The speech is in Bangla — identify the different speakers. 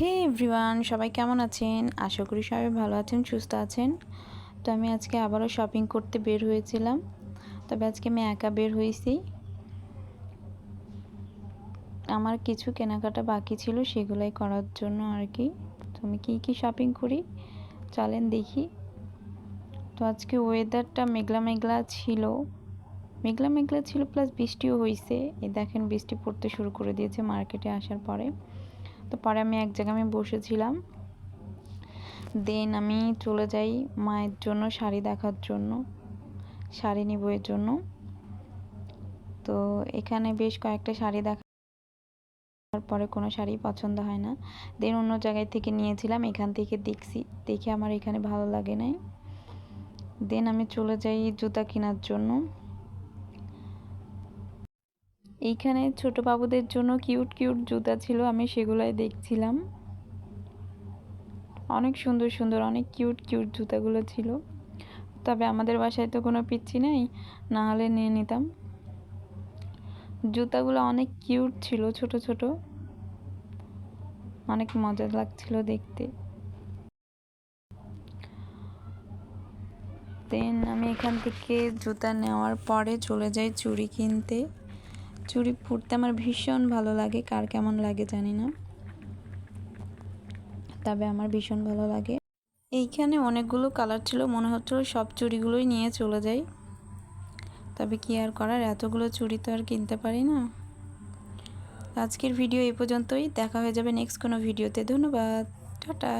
Speaker 1: হে এভরিওয়ান, সবাই কেমন আছেন? আশা করি সবাই ভালো আছেন, সুস্থ আছেন। তো আমি আজকে আবারও শপিং করতে বের হয়েছিলাম। তবে আজকে আমি একা বের হয়েছি। আমার কিছু কেনাকাটা বাকি ছিল সেগুলাই করার জন্য আর কি। তো আমি কী কী শপিং করি? চলেন দেখি। তো আজকে ওয়েদারটা মেঘলা মেঘলা ছিল। মেঘলা মেঘলা ছিল প্লাস বৃষ্টিও হয়েছে এই দেখেন বৃষ্টি পড়তে শুরু করে দিয়েছে মার্কেটে আসার পরে। তো পরে আমি এক জায়গায় আমি বসেছিলাম। দেন আমি চলে যাই মায়ের জন্য, শাড়ি দেখার জন্য, শাড়ি নিব এর জন্য। তো এখানে বেশ কয়েকটা শাড়ি দেখা পরে কোনো শাড়ি পছন্দ হয় না। দেন অন্য জায়গায় থেকে নিয়েছিলাম, এখান থেকে দেখছি, দেখে আমার এখানে ভালো লাগে নাই। দেন আমি চলে যাই জুতা কেনার জন্য। এইখানে ছোট বাবুদের জন্য কিউট কিউট জুতা ছিল, আমি সেগুলাই দেখছিলাম। অনেক সুন্দর সুন্দর, অনেক কিউট কিউট জুতাগুলো ছিল। তবে আমাদের বাসায় তো কোনো পিচ্ছি নেই, না হলে নিয়ে নিতাম। জুতাগুলো অনেক কিউট ছিল, ছোট ছোট। অনেক মজা লাগছিল দেখতে। দেন আমি এখান থেকে জুতা নেওয়ার পরে চলে যাই চুড়ি কিনতে। চুড়ি পরতে আমার ভীষণ ভালো লাগে। কার কেমন লাগে জানি না। তবে আমার ভীষণ ভালো লাগে। এইখানে অনেকগুলো কালার ছিল, মনে হচ্ছিল সব চুড়িগুলোই নিয়ে চলে যাই। তবে কি আর করার, এতগুলো চুড়ি তো আর কিনতে পারি না। আজকের ভিডিও এই পর্যন্তই। দেখা হয়ে যাবে নেক্সট কোনো ভিডিওতে। ধন্যবাদ। টাটা।